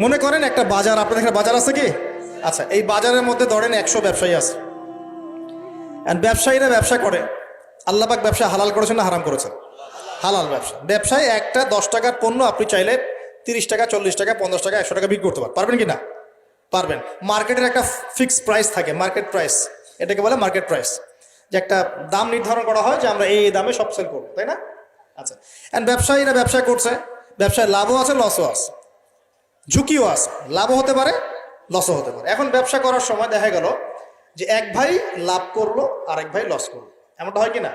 মনে করেন একটা বাজার, আপনাদের এখানে বাজার আছে কি? আচ্ছা এই বাজারের মধ্যে ধরেন একশো ব্যবসায়ী আছে। অ্যান্ড ব্যবসায়ীরা ব্যবসা করে। আল্লাহবাক ব্যবসা হালাল করেছেন না হারাম করেছেন? হালাল ব্যবসা। ব্যবসায় একটা দশ টাকার পণ্য আপনি চাইলে তিরিশ টাকা, চল্লিশ টাকা, পঞ্চাশ টাকা, একশো টাকা বিক্রি করতে পারবেন কি না? পারবেন। মার্কেটের একটা ফিক্সড প্রাইস থাকে মার্কেট প্রাইস এটাকে বলে মার্কেট প্রাইস যে একটা দাম নির্ধারণ করা হয় যে আমরা এই দামে সব সেল করব, তাই না? আচ্ছা। অ্যান্ড ব্যবসায়ীরা ব্যবসা করছে। ব্যবসায় লাভও আছে লসও আছে। ঝুঁকিও আছে, লাভও হতে পারে লসও হতে পারে। এখন ব্যবসা করার সময় দেখা গেল যে এক ভাই লাভ করল আর এক ভাই লস করল। এমনটা হয় কি না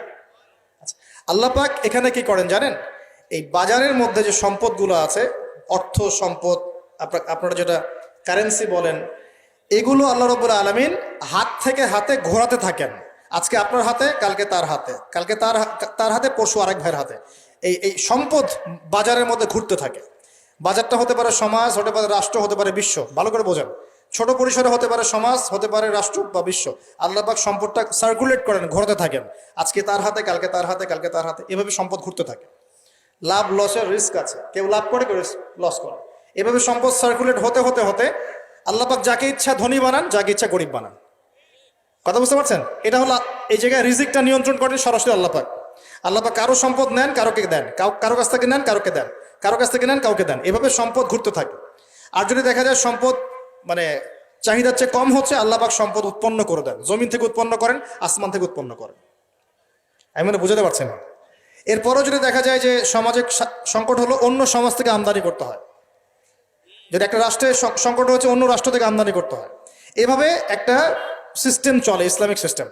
আচ্ছা আল্লাহ পাক এখানে কি করেন জানেন? এই বাজারের মধ্যে যে সম্পদগুলো আছে, অর্থ সম্পদ, আপনারা যেটা কারেন্সি বলেন, এগুলো আল্লাহ রবুল্লা আলমিন হাত থেকে হাতে ঘোরাতে থাকেন। আজকে আপনার হাতে, কালকে তার হাতে। কালকে তার তার হাতে পশু আরেক ভাইয়ের হাতে। এই এই সম্পদ বাজারের মধ্যে ঘুরতে থাকে। বাজারটা হতে পারে সমাজ, হতে পারে রাষ্ট্র, হতে পারে বিশ্ব। ভালো করে বোঝেন। ছোট পরিসরে হতে পারে সমাজ, হতে পারে রাষ্ট্র বা বিশ্ব। আল্লাহবাক সম্পদটা সার্কুলেট করেন, ঘোরাতে থাকেন। আজকে তার হাতে, কালকে তার হাতে, কালকে তার হাতে। এভাবে সম্পদ ঘুরতে থাকে। লাভ, লসের রিস্ক আছে। কেউ লাভ করে, কেউ লস করে। এভাবে সম্পদ সার্কুলেট হতে হতে হতে আল্লাপাক যাকে ইচ্ছা ধনী বানান, যাকে ইচ্ছা গরিব বানান। কথা বুঝতে পারছেন? এটা হলো এই জায়গায় রিজিকটা নিয়ন্ত্রণ করেন সরাসরি আল্লাপাক আল্লাপাক কারও সম্পদ নেন, কারোকে দেন। কারও কাছ থেকে নেন, কারোকে দেন। কারও কাছ থেকে নেন, কাউকে দেন। এভাবে সম্পদ ঘুরতে থাকে। আর যদি দেখা যায় সম্পদ মানে চাহিদার চেয়ে কম হচ্ছে আল্লাপাক সম্পদ উৎপন্ন করে দেন। জমিন থেকে উৎপন্ন করেন, আসমান থেকে উৎপন্ন করেন। আমি মানে বুঝাতে পারছি না। এরপরও যদি দেখা যায় যে সমাজে সা- সংকট হলো, অন্য সমাজ থেকে আমদানি করতে হয়। যদি একটা রাষ্ট্রের সংকট হচ্ছে অন্য রাষ্ট্র থেকে আমদানি করতে হয়। এভাবে একটা সিস্টেম চলে, ইসলামিক সিস্টেম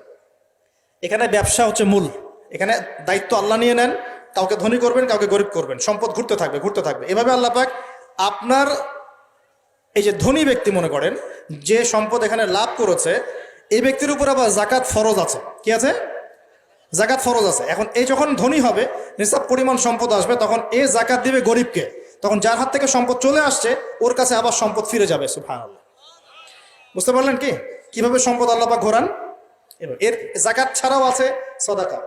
এখানে ব্যবসা হচ্ছে মূল। এখানে দায়িত্ব আল্লাহ নিয়ে নেন কাউকে ধনী করবেন, কাউকে গরিব করবেন। সম্পদ ঘুরতে থাকবে ঘুরতে থাকবে। এভাবে আল্লাহ পাক আপনার এই যে ধনী ব্যক্তি মনে করেন, যে সম্পদ এখানে লাভ করেছে, এই ব্যক্তির উপর আবার জাকাত ফরজ আছে। কি আছে? জাকাত ফরজ আছে। এখন এই যখন ধনী হবে নিসাব পরিমাণ সম্পদ আসবে, তখন এ জাকাত দিবে গরিবকে। তখন যার হাত থেকে সম্পদ চলে আসছে, ওর কাছে আবার সম্পদ ফিরে যাবে বুঝতে পারলেন কি? কীভাবে সম্পদ আল্লাহ পাক ঘোরান? এর জাকাত ছাড়াও আছে সদাকা।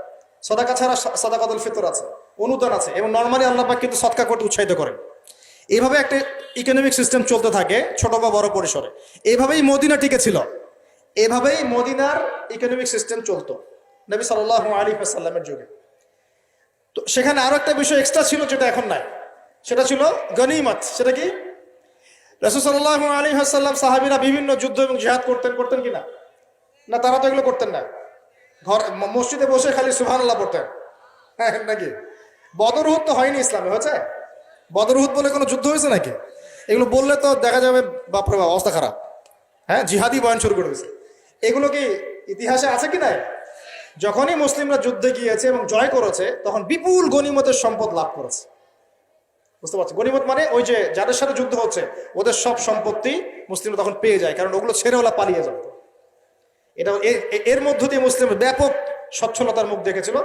সদাকা ছাড়া সদাকাতুল ফিতর আছে। অনুদান আছে এবং নর্মালি আল্লাহ পাক কিন্তু সৎকা করতে উৎসাহিত করেন। এইভাবে একটা ইকোনমিক সিস্টেম চলতে থাকে ছোট বা বড় পরিসরে। এইভাবেই মদিনা টিকে ছিল। এভাবেই মদিনার ইকোনমিক সিস্টেম চলতো নবী সাল্লাহ আলী সাল্লামের যুগে। তো সেখানে আরও একটা বিষয় এক্সট্রা ছিল যেটা এখন নাই। সেটা ছিল গনিমত। সেটা কি? রসুল সাল্লাহ আলী হাসাল্লাম সাহাবিরা বিভিন্ন যুদ্ধ এবং জিহাদ করতেন করতেন কি না? না, তারা তো এগুলো করতেন না। ঘর, মসজিদে বসে খালি সুহান আল্লাহ পড়তেন। হ্যাঁ নাকি? বদরহুদ তো হয়নি ইসলামে, হয়েছে? বদরহুদ বলে কোনো যুদ্ধ হয়েছে নাকি? এগুলো বললে তো দেখা যাবে বাপরে বাপ, অবস্থা খারাপ। হ্যাঁ জিহাদি বয়ান শুরু করে দিয়েছে। এগুলো কি ইতিহাসে আছে কি নাই? যখনই মুসলিমরা যুদ্ধে গিয়েছে এবং জয় করেছে, তখন বিপুল গনিমতের সম্পদ লাভ করেছে। বুঝতে পারছি গনিমত মানে ওই যে যাদের সাথে যুদ্ধ হচ্ছে, ওদের সব সম্পত্তি মুসলিমরা তখন পেয়ে যায়, কারণ ওগুলো ছেড়ে ওলা পালিয়ে যাবে। এটা এর মধ্য দিয়ে মুসলিম ব্যাপক সচ্ছলতার মুখ দেখেছিল।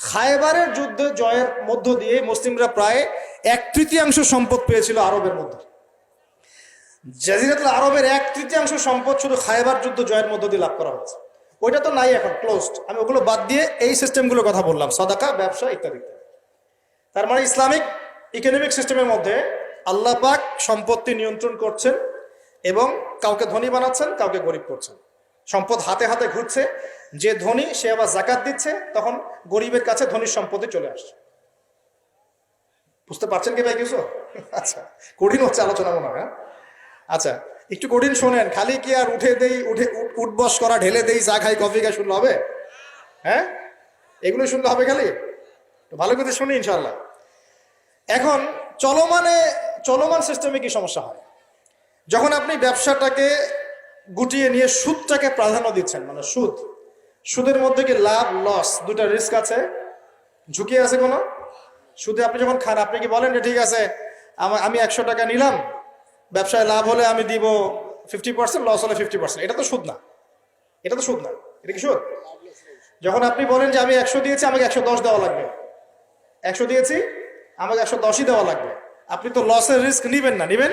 খায়বারের যুদ্ধে জয়ের মধ্য দিয়ে মুসলিমরা প্রায় এক তৃতীয়াংশ সম্পদ পেয়েছিল আরবের মধ্যে। জাজিরাতুল আরবের এক তৃতীয়াংশ সম্পদ শুধু খায়বার যুদ্ধ জয়ের মধ্য দিয়ে লাভ করা হয়েছে। ওইটা তো নাই এখন ক্লোজড আমি ওগুলো বাদ দিয়ে এই সিস্টেমগুলোর কথা বললাম, সদাকা, ব্যবসা ইত্যাদি। তার মানে ইসলামিক ইকোনমিক সিস্টেমের মধ্যে আল্লাহ পাক সম্পত্তি নিয়ন্ত্রণ করছেন এবং কাউকে ধনী বানাচ্ছেন, কাউকে গরিব করছেন। সম্পদ হাতে হাতে ঘুরছে, যে ধনী, সে আবার জাকাত দিচ্ছে, তখন গরিবের কাছে ধনীর সম্পদে চলে আসছে। বুঝতে পারছেন কি ভাই কিছু আচ্ছা কঠিন হচ্ছে আলোচনা মনে হয় হ্যাঁ? আচ্ছা একটু কঠিন শোনেন, খালি কি আর উঠে দেই, উঠে উঠ- উঠবস করা, ঢেলে দেই, চা খাই, কফি খাই, শুনলে হবে? হ্যাঁ? এগুলো শুনলে হবে খালি? তো ভালো করে শুনি ইনশাল্লাহ এখন, চলমানে, চলমান সিস্টেমে কি সমস্যা হয়? যখন আপনি ব্যবসাটাকে গুটিয়ে নিয়ে সুদটাকে প্রাধান্য দিচ্ছেন মানে সুদ। সুদের মধ্যে কি লাভ, লস দুটা রিস্ক আছে? ঝুঁকি আছে কোনো? সুদে আপনি যখন খান, আপনি কি বলেন যে, ঠিক আছে, আমা- একশো টাকা নিলাম, ব্যবসায় লাভ হলে আমি দিব ফিফটি পার্সেন্ট লস হলে ফিফটি পার্সেন্ট এটা তো সুদ না। এটা তো সুদ না। এটা কি সুদ? যখন আপনি বলেন যে, আমি একশো দিয়েছি, আমাকে একশো দশ দেওয়া লাগবে। একশো দিয়েছি, আমাকে একশো দশই দেওয়া লাগবে। আপনি তো লসের রিস্ক নিবেন না। নিবেন?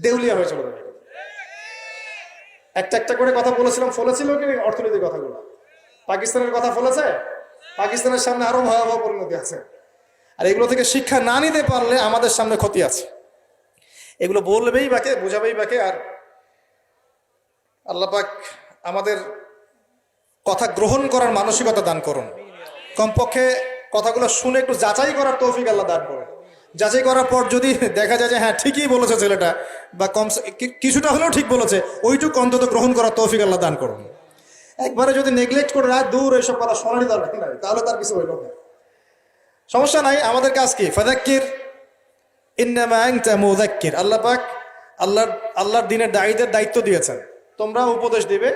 দেউলিয়া হয়ে চলে যাবে একটা একটা করে কথা বলেছিলাম, ফলেছিল কি অর্থনৈতিক কথাগুলো? পাকিস্তানের কথা ফলেছে? পাকিস্তানের সামনে আরও ভয়াবহ পরিণতি আছে। আর এগুলো থেকে শিক্ষা না নিতে পারলে আমাদের সামনে ক্ষতি আছে। এগুলো বলবেই বাকে, বোঝাবেই বাকে, আর আল্লাপাক আমাদের কথা গ্রহণ করার মানসিকতা দান করুন। কমপক্ষে কথাগুলো শুনে একটু যাচাই করার তৌফিক আল্লাহ দান করুন। যাচাই করার পর যদি দেখা যায় যে হ্যাঁ ঠিকই বলেছে ছেলেটা, বা কম কিছুটা হলেও ঠিক বলেছে, ওইটুকু অন্তত গ্রহণ করার তৌফিক আল্লাহ দান করুন। একবারে যদি নেগলেক্ট করে রাত দূর এইসব কথা শোনারই দরকার নাই, তাহলে তার কিছু হইল না। সমস্যা নাই, আমাদের কাজ কি? ফাদাক্কির ইন্নামা আনতা মুযাক্কির। আল্লাহ পাক আল্লাহর আল্লাহর দিনের দায়ীদের দায়িত্ব দিয়েছেন। তোমরা উপদেশ দিবে,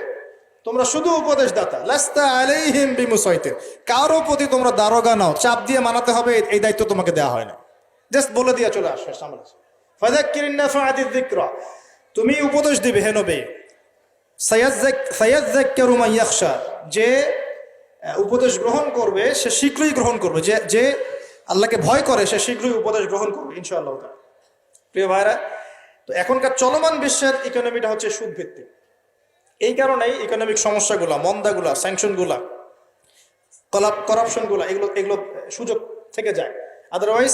তোমরা শুধু উপদেশ দাতা লাস্তা আলাইহিম বিমুসাইতির। কারও প্রতি তোমরা দারোগা নাও, চাপ দিয়ে মানাতে হবে, এই দায়িত্ব তোমাকে দেওয়া হয় না। জাস্ট বলে দিয়ে চলে আসো সামনে তুমি উপদেশ দিবে, হে নবী। যে উপদেশ গ্রহণ করবে, সে শীঘ্রই গ্রহণ করবে। যে যে আল্লাহকে ভয় করে, সে শীঘ্রই উপদেশ গ্রহণ করবে, ইনশাআল্লাহ প্রিয় ভাইরা তো এখনকার চলমান বিশ্বের ইকোনমিটা হচ্ছে সুদ ভিত্তিক এই কারণেই ইকোনমিক সমস্যাগুলা, মন্দাগুলা স্যাংশনগুলা কলাপ করাপশনগুলা এগুলো এগুলো সুযোগ থেকে যায়। আদারওয়াইজ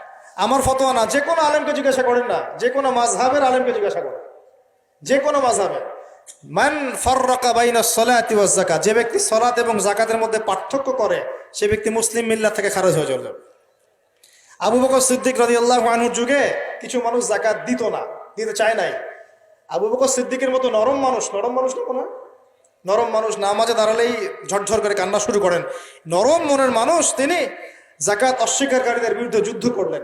আমার ফতোয়া না, যে কোনো আলেমকে জিজ্ঞাসা করেন না, যে কোনো মাঝহাবের আলেমকে জিজ্ঞাসা করেন। যে কোনো মাঝহাবে মান ফররাকা বাইনা সলাতি ওয়াজ যে ব্যক্তি সলাত এবং জাকাতের মধ্যে পার্থক্য করে, সে ব্যক্তি মুসলিম মিল্লা থেকে খারজ হয়ে চলে যাবে আবু বকর সিদ্দিক রাদিয়াল্লাহু আনহুর যুগে কিছু মানুষ জাকাত দিত না, দিতে চায় নাই। আবু বকর সিদ্দিকের মতো নরম মানুষ নরম মানুষ না কোনো নরম মানুষ নামাজে দাঁড়ালেই ঝরঝর করে কান্না শুরু করেন। নরম মনের মানুষ তিনি জাকাত অস্বীকারীদের বিরুদ্ধে যুদ্ধ করলেন।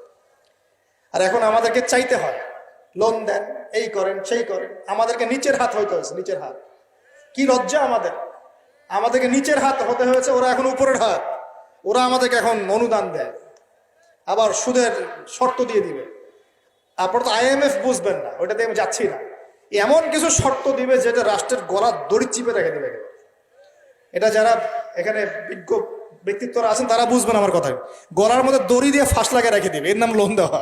আর এখন আমাদেরকে চাইতে হয় লোন দেন, এই করেন, সেই করেন। আমাদেরকে নিচের হাত হইতে হয়েছে, নিচের হাত। কি লজ্জা আমাদের। আমাদেরকে নিচের হাত হতে হয়েছে, ওরা এখন উপরের হাত। ওরা আমাদেরকে এখন অনুদান দেয়। আবার সুদের শর্ত দিয়ে দিবে। আপনার তো আইএমএফ বুঝবেন না, ওইটাতে আমি যাচ্ছি না। এমন কিছু শর্ত দিবে যেটা রাষ্ট্রের গলা দড়ি চিপে রেখে দেবে এটা যারা এখানে বিজ্ঞ ব্যক্তিত্বরা আছেন, তারা বুঝবেন আমার কথা গলার মধ্যে দড়ি দিয়ে ফাঁস লাগিয়ে রেখে দিবে, এর নাম লোন দেওয়া।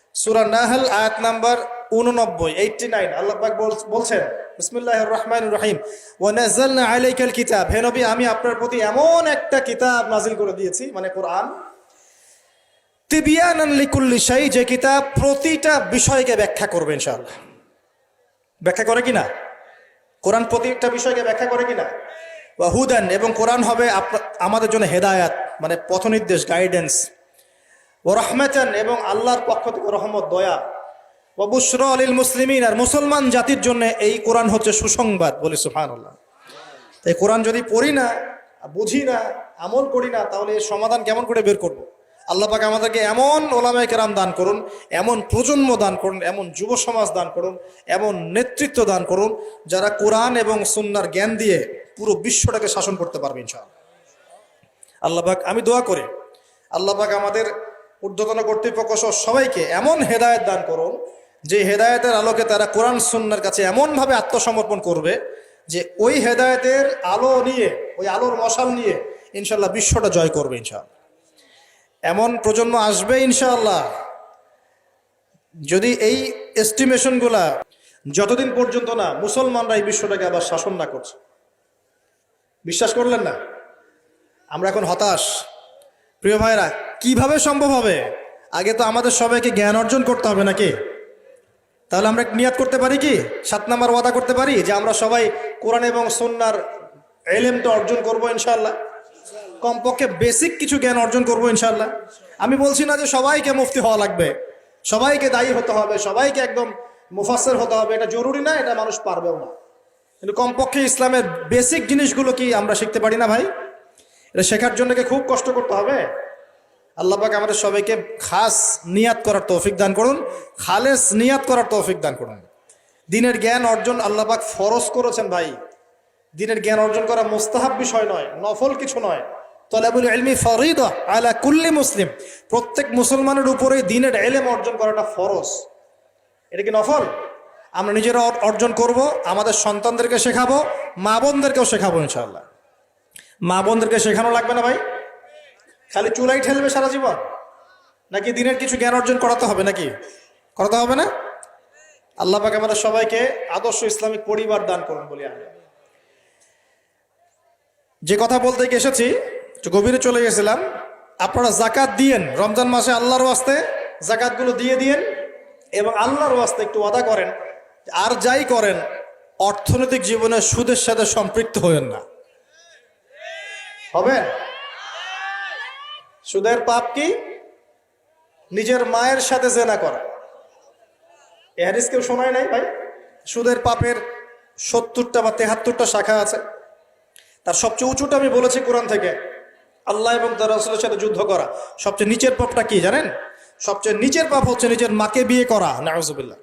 সুরা নাহাল, আয়াত নাম্বার উননব্বই নাইন আল্লাহ পাক বল- বলছেন বিসমিল্লাহ রহমান কিতাব। আমি আপনার প্রতি এমন একটা কিতাব নাজিল করে দিয়েছি মানে কোরআন। যে কিতাব প্রতিটা বিষয়কে ব্যাখ্যা করবে, ইনশাআল্লাহ। ব্যাখ্যা করে কিনা? কোরআন প্রতিটা বিষয়কে ব্যাখ্যা করে কিনা? বা হুদান, এবং কোরআন হবে আমাদের জন্য হেদায়াত মানে পথনির্দেশ গাইডেন্স ও রহমেচান এবং আল্লাহর পক্ষ থেকে রহমত, দয়া। ও বুসর আলীল মুসলিমিন, আর মুসলমান জাতির জন্য এই কোরআন হচ্ছে সুসংবাদ বলি সুফান আল্লাহ তাই কোরআন যদি পড়ি না বুঝি না, আমল করি না, তাহলে এর সমাধান কেমন করে বের করব? আল্লাহ পাক আমাদেরকে এমন ওলামায় কেরাম দান করুন, এমন প্রজন্ম দান করুন, এমন যুব সমাজ দান করুন, এমন নেতৃত্ব দান করুন, যারা কোরআন এবং সুন্নার জ্ঞান দিয়ে পুরো বিশ্বটাকে শাসন করতে পারবে ইনশাআল্লাহ। আল্লাহ পাক, আমি দোয়া করি, আল্লাহ পাক আমাদের ঊর্ধ্বতন কর্তৃপক্ষ সহ সবাইকে এমন হেদায়ত দান করুন যে হেদায়তের আলোকে তারা কোরআন সুন্নার কাছে এমনভাবে আত্মসমর্পণ করবে যে ওই হেদায়েতের আলো নিয়ে, ওই আলোর মশাল নিয়ে ইনশাল্লাহ বিশ্বটা জয় করবে ইনশাআল্লাহ। এমন প্রজন্ম আসবে ইনশাআল্লাহ। যদি এই এস্টিমেশনগুলা যতদিন পর্যন্ত না মুসলমানরা এই বিশ্বটাকে আবার শাসন না করছে। বিশ্বাস করলেন না? আমরা এখন হতাশ। প্রিয় ভাইরা কীভাবে সম্ভব হবে? আগে তো আমাদের সবাইকে জ্ঞান অর্জন করতে হবে নাকি? তাহলে আমরা নিয়াত করতে পারি কি? সাত নাম্বার ওয়াদা করতে পারি যে আমরা সবাই কোরআন এবং সন্ন্যার এলেমটা অর্জন করব ইনশাল্লাহ কমপক্ষে বেসিক কিছু জ্ঞান অর্জন করব ইনশাল্লাহ আমি বলছি না যে সবাইকে মুফতি হওয়া লাগবে। সবাইকে দায়ী হতে হবে, সবাইকে একদম মুফাসের হতে হবে। এটা জরুরি না, এটা মানুষ পারবেও না। কিন্তু কমপক্ষে ইসলামের বেসিক জিনিসগুলো কি আমরা শিখতে পারি না ভাই? এটা শেখার জন্য কি খুব কষ্ট করতে হবে? আল্লাহ পাক আমাদের সবাইকে খাস নিয়াত করার তৌফিক দান করুন, খালেস নিয়াত করার তৌফিক দান করুন। দিনের জ্ঞান অর্জন আল্লাহ পাক ফরজ করেছেন ভাই। দিনের জ্ঞান অর্জন করা মোস্তাহাব বিষয় নয়, নফল কিছু নয়। তলাবুল এলমি ফরিদ আলা কুল্লি মুসলিম। প্রত্যেক মুসলমানের উপরে দিনের এলেম অর্জন করাটা ফরজ। এটা কি নফল? আমরা নিজেরা অর্জন করব, আমাদের সন্তানদেরকে শেখাবো, মা বোনদেরকেও শেখাবো ইনশাআল্লাহ। মা বোনদেরকে শেখানো লাগবে না ভাই? খালি চুলাই ঠেলবে সারা জীবন? নাকি দিনের কিছু জ্ঞান অর্জন করাতে হবে নাকি? করাতে হবে না? আল্লাহ পাক আমাদের সবাইকে আদর্শ ইসলামিক পরিবার দান করুন বলি আমি যে কথা বলতে গিয়ে এসেছি গভীরে চলে গেছিলাম। আপনারা জাকাত দিয়েন। রমজান মাসে আল্লাহর ওয়াস্তে জাকাতগুলো দিয়ে দিয়েন এবং আল্লাহর ওয়াস্তে একটু ওয়াদা করেন আর যাই করেন, অর্থনৈতিক জীবনে সুদের সাথে সম্পৃক্ত হবেন না। হবে। সুদের পাপ কি? নিজের মায়ের সাথে জেনা করা। এ হাদিস কেউ শোনায় নাই ভাই? সুদের পাপের সত্তরটা বা তেহাত্তরটা শাখা আছে। তার সবচেয়ে উঁচুটা আমি বলেছি কোরআন থেকে। আল্লাহ এবং তার রসুলের সাথে যুদ্ধ করা। সবচেয়ে নিচের পাপটা কি জানেন? সবচেয়ে নিচের পাপ হচ্ছে নিজের মাকে বিয়ে করা। নাউজুবিল্লাহ।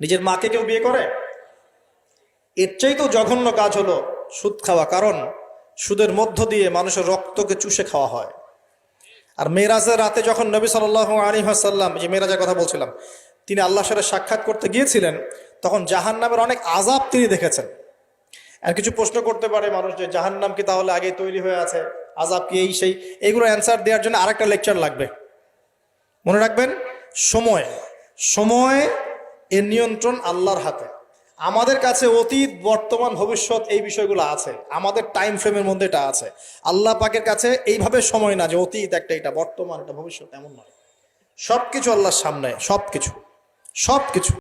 নিজের মাকে কেউ বিয়ে করে? এর তো জঘন্য কাজ হলো সুদ খাওয়া। কারণ সুদের মধ্য দিয়ে মানুষের রক্তকে চুষে খাওয়া হয়। আর মেয়েরাজের রাতে যখন নবী সাল আলী হাসাল্লাম যে মেয়েরাজের কথা বলছিলাম, তিনি আল্লাহর সাথে সাক্ষাৎ করতে গিয়েছিলেন, তখন জাহান নামের অনেক আজাব তিনি দেখেছেন। আর কিছু প্রশ্ন করতে পারে মানুষ যে জাহান নাম কি তাহলে আগে তৈরি হয়ে আছে? আজাব কি এই সেই? এইগুলো অ্যান্সার দেওয়ার জন্য আরেকটা লেকচার লাগবে। মনে রাখবেন, সময়। সময় এর নিয়ন্ত্রণ আল্লাহর হাতে। আমাদের কাছে অতীত, বর্তমান, ভবিষ্যৎ এই বিষয়গুলো আছে। আমাদের টাইম ফ্রেমের মধ্যে এটা আছে। আল্লাহ পাকের কাছে এইভাবে সময় না যে অতীত একটা এটা, বর্তমান এটা ভবিষ্যৎ এমন নয়। সব কিছু আল্লাহর সামনে সব কিছু সব কিছু